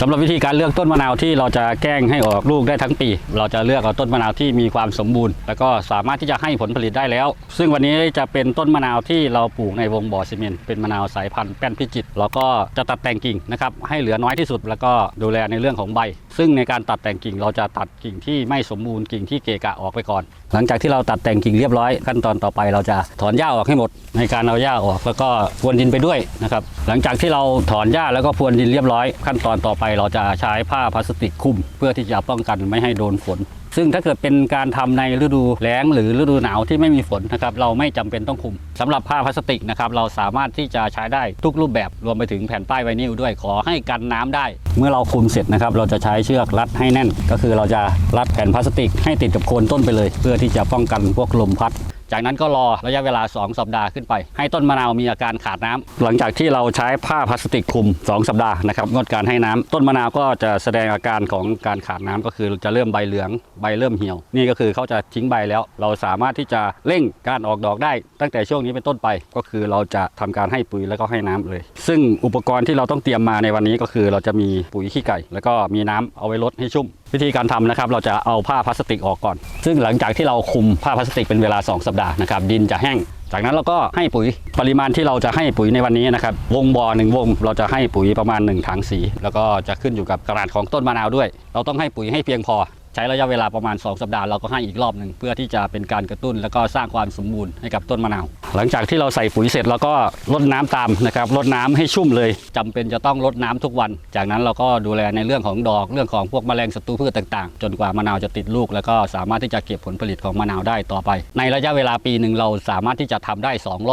สำหรับวิธีการเลือกต้นมะนาวที่เราจะแกล้งให้ออกลูกได้ทั้งปี เราจะเลือกเอาต้นมะนาวที่มีความสมบูรณ์ แล้วก็สามารถที่จะให้ผลผลิตได้แล้ว ซึ่งวันนี้จะเป็นต้นมะนาวที่เราปลูกในวงบ่อซีเมนต์เป็นมะนาวสายพันธุ์แป้นพิจิตรแล้วก็จะตัดแต่งกิ่งนะครับให้เหลือน้อยที่สุด แล้วก็ดูแลในเรื่องของใบ ซึ่งในการตัดแต่งกิ่งเราจะตัดกิ่งที่ไม่สมบูรณ์กิ่งที่เกะกะออกไปก่อน หลังจากที่เราตัดแต่งกิ่งเรียบร้อย ขั้นตอนต่อไปเราจะถอนหญ้าออกให้หมด ในการเอาหญ้าออกแล้วก็พรวนดินไปด้วยนะครับหลังจากที่เราถอนหญ้าแล้วก็พรวนดินเรียบร้อย ขั้นตอนต่อไปเราจะใช้ผ้าพลาสติกคลุม เพื่อที่จะป้องกันไม่ให้โดนฝน ซึ่งถ้าเกิดเป็นการทำในฤดูแล้งหรือฤดูหนาวที่ไม่มีฝนนะครับเราไม่จำเป็นต้องคลุมสำหรับผ้าพลาสติกนะครับเราสามารถที่จะใช้ได้ทุกรูปแบบรวมไปถึงแผ่นป้ายไวนิลด้วยขอให้กันน้ำได้ เมื่อเราคลุมเสร็จนะครับเราจะใช้เชือกรัดให้แน่น ก็คือเราจะรัดแผ่นพลาสติกให้ติดกับโคนต้นไปเลย เพื่อที่จะป้องกันพวกลมพัด จากนั้นก็รอระยะเวลา 2 สัปดาห์ขึ้นไป ให้ต้นมะนาวมีอาการขาดน้ำหลังจากที่เราใช้ผ้าพลาสติกคลุม 2 สัปดาห์นะครับงดการให้น้ำต้นมะนาวก็จะแสดงอาการของการขาดน้ำก็คือจะเริ่มใบเหลืองใบเริ่มเหี่ยว นี่ก็คือเขาจะทิ้งใบแล้ว เราสามารถที่จะเร่งการออกดอกได้ ตั้งแต่ช่วงนี้เป็นต้นไป ก็คือเราจะทำการให้ปุ๋ยแล้วก็ให้น้ำเลย ซึ่งอุปกรณ์ที่เราต้องเตรียมมาในวันนี้ก็คือเราจะมีปุ๋ยขี้ไก่ แล้วก็มีน้ำเอาไว้ลดให้ชุ่ม วิธีการทำนะครับเราจะเอาผ้าพลาสติกออกก่อน ซึ่งหลังจากที่เราคุมผ้าพลาสติกเป็นเวลา 2 สัปดาห์นะครับดินจะแห้ง จากนั้นเราก็ให้ปุ๋ยปริมาณที่เราจะให้ปุ๋ยในวันนี้นะครับวงบ่อหนึ่งวง เราจะให้ปุ๋ยประมาณ1ถังสีแล้วก็จะขึ้นอยู่กับขนาดของต้นมะนาวด้วย เราต้องให้ปุ๋ยให้เพียงพอ ใช้ระยะเวลาประมาณ 2 สัปดาห์เราก็ให้อีกรอบหนึ่งเพื่อที่จะเป็นการกระตุ้น แล้วก็สร้างความสมบูรณ์ให้กับต้นมะนาว หลังจากที่เราใส่ปุ๋ยเสร็จเราก็รดน้ำตามนะครับรดน้ำให้ชุ่มเลยจำเป็นจะต้องรดน้ำทุกวัน จากนั้นเราก็ดูแลในเรื่องของดอกเรื่องของพวกแมลงศัตรูพืชต่างๆ จนกว่ามะนาวจะติดลูก แล้วก็สามารถที่จะเก็บผลผลิตของมะนาวได้ต่อไป ในระยะเวลาปีหนึ่งเราสามารถที่จะทำได้สองรอบ